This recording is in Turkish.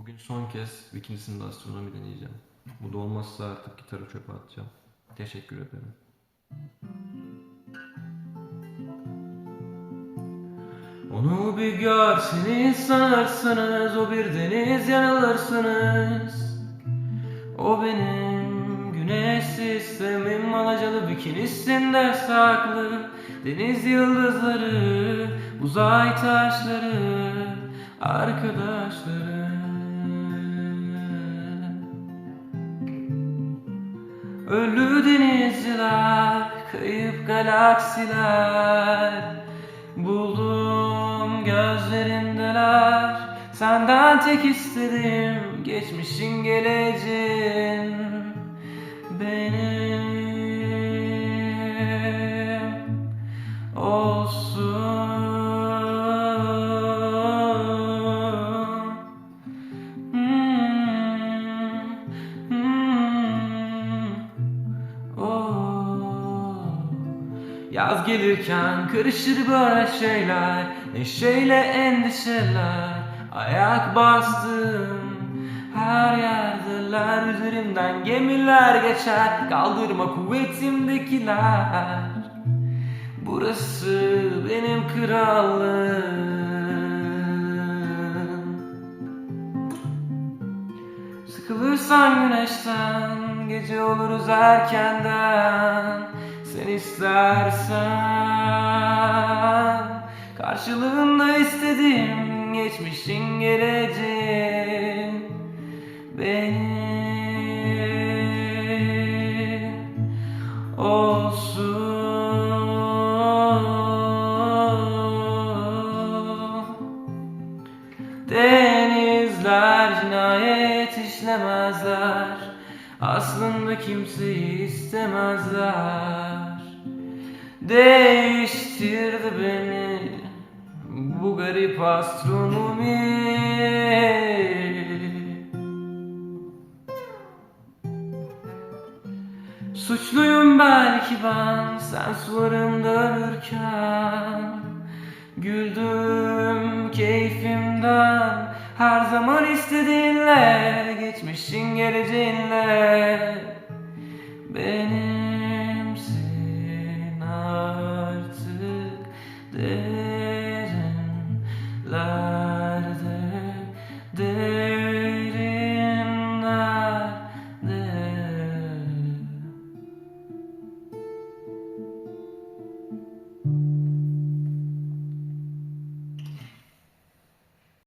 Bugün son kez bikinisinde astronomi deneyeceğim. Bu da olmazsa artık gitarı çöpe atacağım. Teşekkür ederim. Onu bir görseniz sanırsınız o bir deniz yanılırsınız. O benim güneş sistemim alacalı bikinisinde saklı Deniz yıldızları, uzay taşları, arkadaşları Ölü denizciler, kayıp galaksiler. Buldum gözlerindeler. Senden tek istedim Geçmişin geleceğin. Benim Yaz gelirken karışır böyle şeyler Neşeyle endişeler. Ayak bastım her yerdeler Üzerimden gemiler geçer. Kaldırma kuvvetimdekiler. Burası benim krallığım. Sıkılırsan güneşten Gece oluruz erkenden istersen Karşılığında istediğim Geçmişin geleceğin Benim olsun. Denizler cinayet işlemezler Aslında kimseyi istemezler Değiştirdi beni Bu garip astronomi. Suçluyum belki ben sen sularımda ölürken. Güldüm keyfimden her zaman istediğinle Geçmişin geleceğinle artık derinler